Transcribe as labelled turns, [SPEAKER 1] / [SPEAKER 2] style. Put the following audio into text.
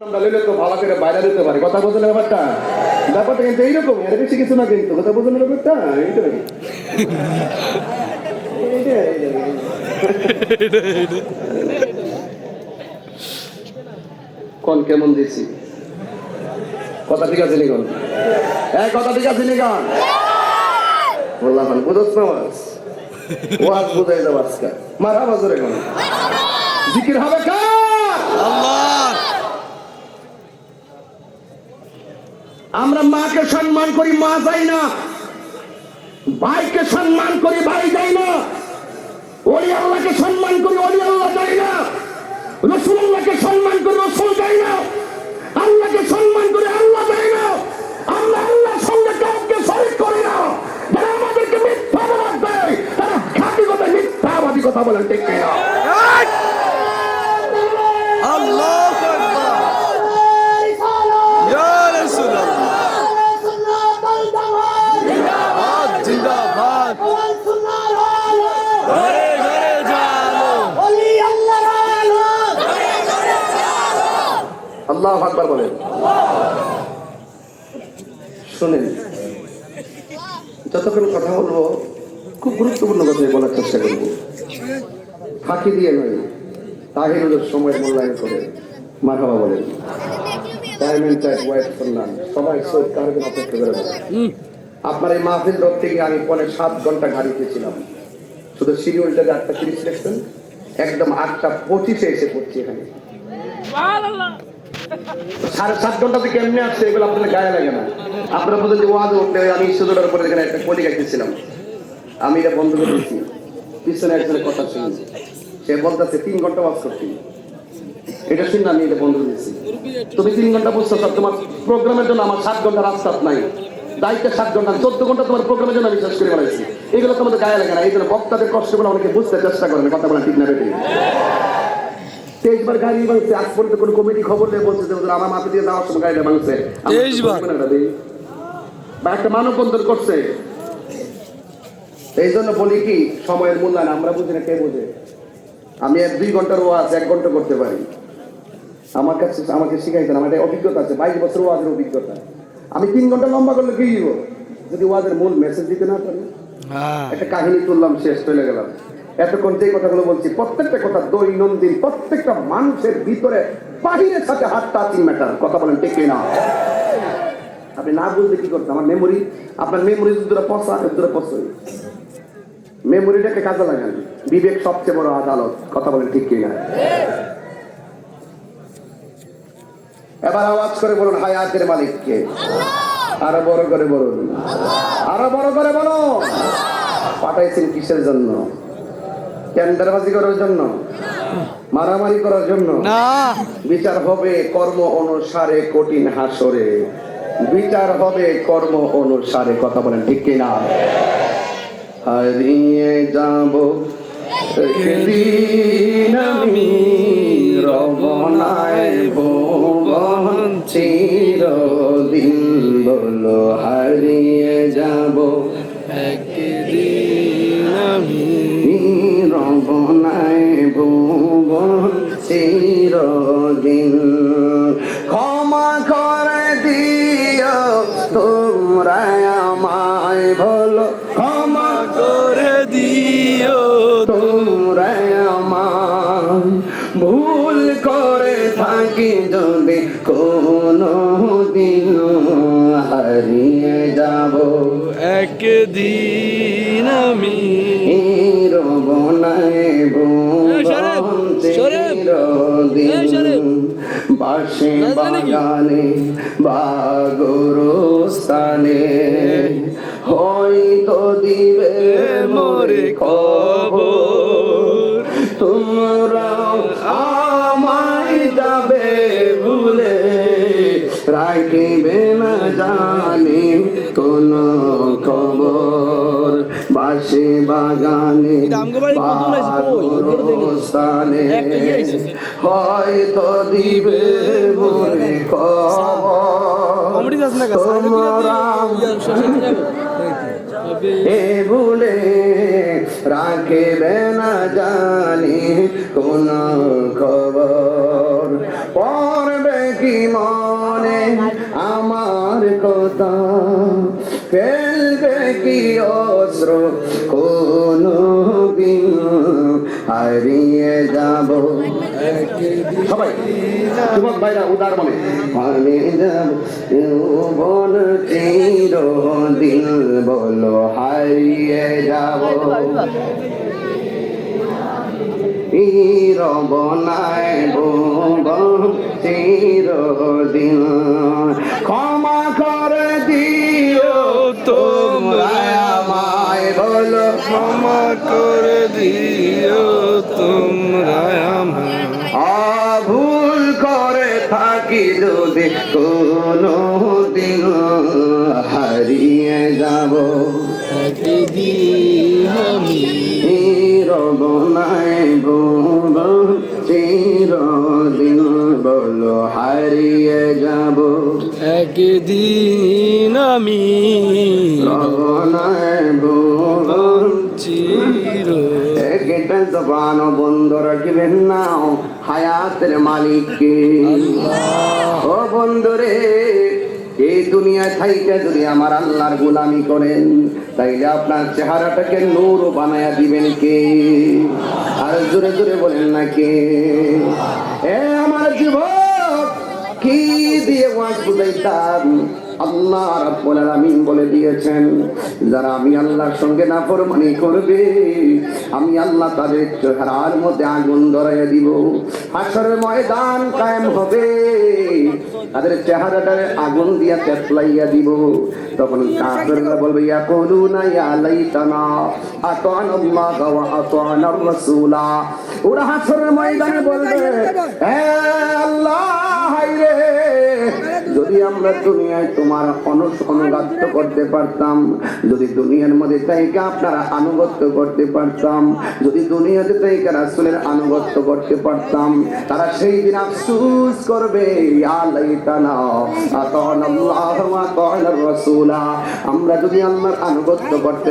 [SPEAKER 1] বাইরে কথা ব্যাপারটা? কিন্তু বেশি কিছু না কিন্তু। কথা। কোন কেমন দিছি কথা ঠিক আছে নিগন হ্যাঁ কথা ঠিক আছে নিগন বললাম বুঝছ না ওয়াজ? ওয়াজ বুঝাই যাব আজকে। মারা বাজরে কোন? জিকির হবে কার
[SPEAKER 2] আল্লাহ
[SPEAKER 1] আমরা মাকে সম্মান করি, মা যাই না। ভাইকে সম্মান করি ভাই যাই না। ওলি আল্লাহকে সম্মান করি ওলি আল্লাহ যাই না। রসুল্লাহকে সম্মান করি, রসুল যাই না। আল্লাহকে সম্মান করি, আল্লাহ যাই না। আমরা আল্লাহর সঙ্গে কাউকে শরীর করি না। যারা আমাদেরকে মিথ্যা বলার দেয়, তারা খাঁটি কথা মিথ্যাবাদী কথা বলেন, ঠিক
[SPEAKER 2] আল্লাহ!
[SPEAKER 1] আল্লাহ আকবার বলেন। শুনেন, যতক্ষণ কথা বলব, খুব গুরুত্বপূর্ণ কথাই বলার চেষ্টা করব। ফাঁকি দিয়ে নয়, তাহিরুলের সময় মূল্যায়ন করে মারহাবা বলেন। টাইম এন্ড টাইম ওয়েট সবাই কারগুন অপেক্ষা করে আপনার এই মাহফিল রোড থেকে আমি পরে সাত ঘণ্টা গাড়িতে ছিলাম শুধু শিডিউলটা আটটা তিরিশ লেখছেন একদম আটটা পঁচিশে এসে পড়ছি এখানে। সাড়ে সাত ঘন্টাতে কেমনে আসছে, এগুলো আপনাদের গায়ে লাগে না। আপনারা যে ওয়াজ উঠলে আমি সুদোটার উপরে এখানে একটা কলি গাইতেছিলাম। আমি এটা বন্ধ করে দিচ্ছি পিছনে একজনের কথা শুনি সে বলতেছে, তিন ঘণ্টা ওয়াজ করছি। এটা শুনে আমি এটা বন্ধ করে দিচ্ছি তুমি তিন ঘণ্টা বুঝছ সব তোমার প্রোগ্রামের জন্য আমার সাত ঘণ্টা রাস্তা নাই। দায়িত্বে সাত ঘণ্টা, চোদ্দ ঘণ্টা তোমার প্রোগ্রামের জন্য আমি শেষ করে বেড়াইছি এগুলো তোমাদের গায়ে লাগে না। এই জন্য বক্তাদের কষ্টগুলো অনেকে বুঝতে চেষ্টা করেন, কথা বলা ঠিক না বেটে গাড়ি ভাঙছে আজ পর্যন্ত কোনো কমিটি খবর নিয়ে বলছে আমার মাথা দিয়ে যাওয়ার সময় গাড়িটা ভাঙছে। বা একটা মানববন্ধন করছে। এই জন্য বলি কি সময়ের মূল্যায়ন আমরা বুঝি না কে বুঝে। আমি এক দুই ঘণ্টার ওয়াজ এক ঘণ্টা করতে পারি। আমার কাছে আমাকে শিখাইতেন আমার একটা অভিজ্ঞতা আছে বাইশ বছর ওয়াজের অভিজ্ঞতা। আমি তিন ঘণ্টা লম্বা করলে কি যদি ওয়াজের মূল মেসেজ দিতে না পারি?
[SPEAKER 2] হ্যাঁ।
[SPEAKER 1] একটা কাহিনী তুললাম শেষ চলে গেলাম। এতক্ষণ যে কথাগুলো বলছি প্রত্যেকটা কথা দৈনন্দিন প্রত্যেকটা মানুষের ভিতরে বাহিরের সাথে হাত টাচিং ম্যাটার কথা বলেন টেকে না আপনি না বুঝলে কি করতে আমার মেমোরি আপনার মেমোরি দুটো পচা দুটো পচই মেমোরিটাকে কাজে লাগান। বিবেক সবচেয়ে বড় আদালত। কথা বলেন ঠিক কিনা? এবার আওয়াজ করে বলুন হায়াতের মালিককে। আরও বড় করে বলুন। আরও বড় করে বলো পাঠাইছেন কিসের জন্য? টেন্ডারবাজি করার জন্য মারামারি করার জন্য।
[SPEAKER 2] না।
[SPEAKER 1] বিচার হবে কর্ম অনুসারে কঠিন হাসরে। বিচার হবে কর্ম অনুসারে কথা বলেন ঠিক কিনা? হারিয়ে যাব আমি। কোনো দিন হারিয়ে যাব।
[SPEAKER 2] একদিন আমি এই শরীফ।
[SPEAKER 1] বাসে বাগানে বা গরুস্থানে হয়তো দিবে মোরে খবর। বাসে বাগানে। স্থানে। হয়তো দিবে মনে এ ভুলে রাখবে না জানি কোন খবর। পড়বে
[SPEAKER 3] কি মনে আমার কথা? ফেলবে কি অস্ত্র? কোনো দিন হারিয়ে যাব। সবাই, যুবক ভাইরা, উদার মনে। যাব বল চির দিন বলো, হারিয়ে যাব। ভুবন চিরদিন। ক্ষমা করে দিও তোমরা
[SPEAKER 2] আমার
[SPEAKER 3] ভুল করে থাকি যদি কোনো দিন হারিয়ে যাব।
[SPEAKER 2] আমি
[SPEAKER 3] রবনায় ভুব চিরদিন বলো হারিয়ে যাব।
[SPEAKER 2] একদিন আমি
[SPEAKER 3] রবনায় ভুব জবান বন্ধ রাখবেন না হায়াতের মালিককে ও বন্ধুরে এই দুনিয়ায় থাইতে যদি আমার আল্লাহর গোলামি করেন তাইলে আপনার চেহারাটাকে নূর বানায়া দিবেন কে? আর জোরে জোরে বলেন না কে? এ আমার যুবক কি দিয়ে ওয়াজ বুঝাইতাম? আল্লাহ রাব্বুল আলামিন বলে দিয়েছেন, যারা আমি আল্লাহর সঙ্গে নাফরমানি করবে, আমি আল্লাহ তাদের চেহারার মধ্যে আগুন ধরাইয়া দিব। হাসরের ময়দান কায়েম হবে। তাদের চেহারাটারে আগুন দিয়া তেতলাইয়া দিব। তখন কাফেররা বলবে ইয়া কুলুনা ইয়া লাইতানা আতানা আল্লাহ ওয়া আতানা রাসূলা। ওরা হাসরের ময়দানে বলবে, হে আল্লাহ, হায়রে! যদি আমরা দুনিয়ায় তোমার অনুগাত্য করতে পারতাম, যদি দুনিয়ার মধ্যে তাইকে আপনারা আনুগত্য করতে পারতাম, যদি দুনিয়াতে তাইকে রাসূলের আনুগত্য করতে পারতাম, তারা সেই দিন আফসোস করবে আমরা যদি আল্লাহর আনুগত্য করতে